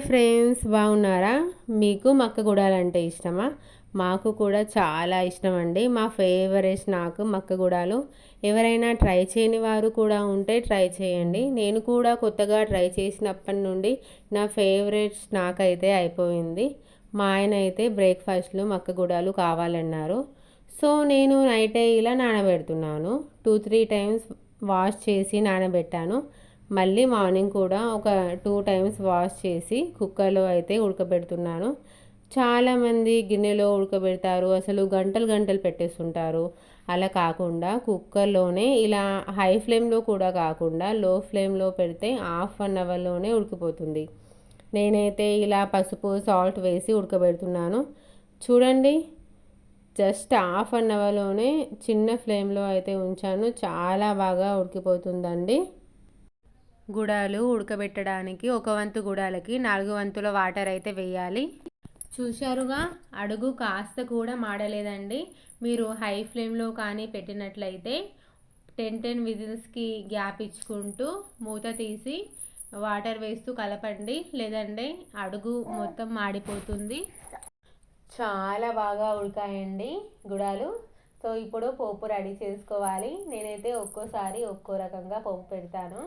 Friends బాగున్నారా? మీకు మక్క గుడాలంటే ఇష్టమా? మాకు కూడా చాలా ఇష్టం అండి మా ఫేవరెట్ నాకు మక్క గుడాలు ఎవరైనా ట్రై చేయని వారు కూడా ఉంటే ట్రై చేయండి. నేను కూడా కొత్తగా ట్రై చేసినప్పటి నుండి నా ఫేవరెట్ స్నాక్ అయితే అయిపోయింది. మా ఆయన అయితే బ్రేక్ఫాస్ట్లో మక్క గుడాలు కావాలన్నారు. సో నేను నైటే ఇలా నానబెడుతున్నాను. టూ త్రీ టైమ్స్ వాష్ చేసి నానబెట్టాను. మళ్ళీ మార్నింగ్ కూడా ఒక టూ టైమ్స్ వాష్ చేసి కుక్కర్లో అయితే ఉడకబెడుతున్నాను. చాలామంది గిన్నెలో ఉడకబెడతారు అసలు గంటలు గంటలు పెట్టేస్తుంటారు. అలా కాకుండా కుక్కర్లోనే ఇలా హై ఫ్లేమ్లో కూడా కాకుండా లో ఫ్లేమ్లో పెడితే హాఫ్ అన్ అవర్లోనే ఉడికిపోతుంది. నేనైతే ఇలా పసుపు సాల్ట్ వేసి ఉడకబెడుతున్నాను. చూడండి జస్ట్ హాఫ్ అన్ అవర్లోనే చిన్న ఫ్లేమ్లో అయితే ఉంచాను. చాలా బాగా ఉడికిపోతుందండి. గుడాలు ఉడకబెట్టడానికి ఒక వంతు గుడాలకి నాలుగు వంతుల వాటర్ అయితే వేయాలి. చూశారుగా అడుగు కాస్త కూడా మాడలేదండి. మీరు హై ఫ్లేమ్లో కానీ పెట్టినట్లయితే టెన్ టెన్ విజిల్స్కి గ్యాప్ ఇచ్చుకుంటూ మూత తీసి వాటర్ వేస్తూ కలపండి. లేదంటే అడుగు మొత్తం మాడిపోతుంది. చాలా బాగా ఉడకాయండి గుడాలు. సో ఇప్పుడు పోపు రెడీ చేసుకోవాలి. నేనైతే ఒక్కోసారి ఒక్కో రకంగా పోపు పెడతాను.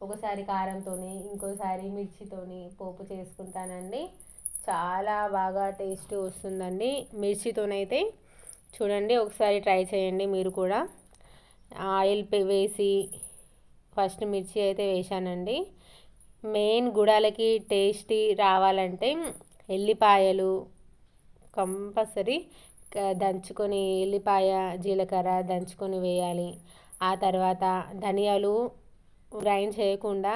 ఒకసారి కారంతో ఇంకోసారి మిర్చితోని పోపు చేసుకుంటానండి. చాలా బాగా టేస్ట్ వస్తుందండి. మిర్చితోనైతే చూడండి ఒకసారి ట్రై చేయండి మీరు కూడా. ఆయిల్ వేసి ఫస్ట్ మిర్చి అయితే వేసానండి మెయిన్ గుడాలకి టేస్టీ రావాలంటే ఎల్లిపాయలు కంపల్సరీ దంచుకొని ఎల్లిపాయ జీలకర్ర దంచుకొని వేయాలి. ఆ తర్వాత ధనియాలు గ్రైండ్ చేయకుండా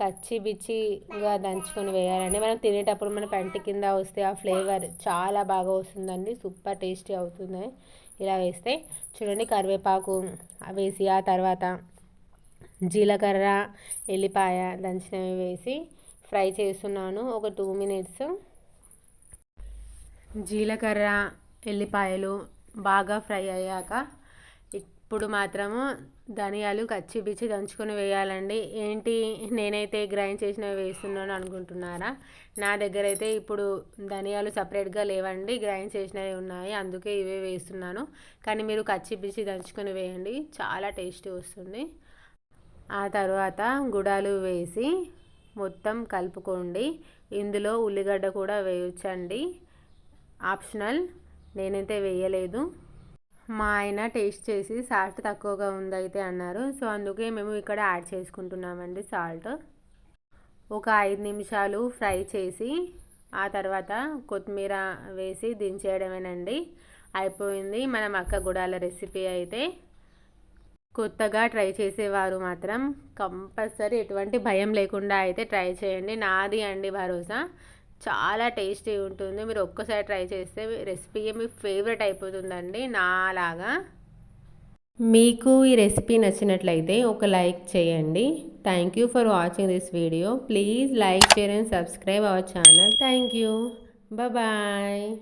కచ్చి బిచ్చిగా దంచుకొని వేయాలండి. మనం తినేటప్పుడు మన పంటి కింద వస్తే ఆ ఫ్లేవర్ చాలా బాగా వస్తుందండి. సూపర్ టేస్టీ అవుతుంది. ఇలా వేస్తే చూడండి కరివేపాకు వేసి ఆ తర్వాత జీలకర్ర ఎల్లిపాయ దంచినవి వేసి ఫ్రై చేస్తున్నాను. ఒక టూ మినిట్స్. జీలకర్ర ఎల్లిపాయలు బాగా ఫ్రై అయ్యాక ఇప్పుడు మాత్రము ధనియాలు కచ్చిపిచ్చి దంచుకొని వేయాలండి. ఏంటి నేనైతే గ్రైండ్ చేసినవి వేస్తున్నాను అనుకుంటున్నారా? నా దగ్గర అయితే ఇప్పుడు ధనియాలు సపరేట్గా లేవండి. గ్రైండ్ చేసినవి ఉన్నాయి. అందుకే ఇవే వేస్తున్నాను. కానీ మీరు కచ్చిపిచ్చి దంచుకొని వేయండి. చాలా టేస్టీ వస్తుంది. ఆ తర్వాత గుడాలు వేసి మొత్తం కలుపుకోండి. ఇందులో ఉల్లిగడ్డ కూడా వేయొచ్చండి. ఆప్షనల్ నేనైతే వేయలేదు. మా ఆయన టేస్ట్ చేసి సాల్ట్ తక్కువగా ఉందైతే అన్నారు. సో అందుకే మేము ఇక్కడ యాడ్ చేసుకుంటున్నామండి సాల్ట్. ఒక ఐదు నిమిషాలు ఫ్రై చేసి ఆ తర్వాత కొత్తిమీర వేసి దించేయడమేనండి. అయిపోయింది మన మక్క గుడాల రెసిపీ అయితే. కొత్తగా ట్రై చేసేవారు మాత్రం కంపల్సరీ ఎటువంటి భయం లేకుండా అయితే ట్రై చేయండి. నాది అండి భరోసా. చాలా టేస్టీ ఉంటుంది. మీరు ఒక్కసారి ట్రై చేస్తే రెసిపీ మీ ఫేవరెట్ అయిపోతుందండి నాలాగా. మీకు ఈ రెసిపీ నచ్చినట్లయితే ఒక లైక్ చేయండి. Thank you for watching this video please like share and subscribe our channel thank you bye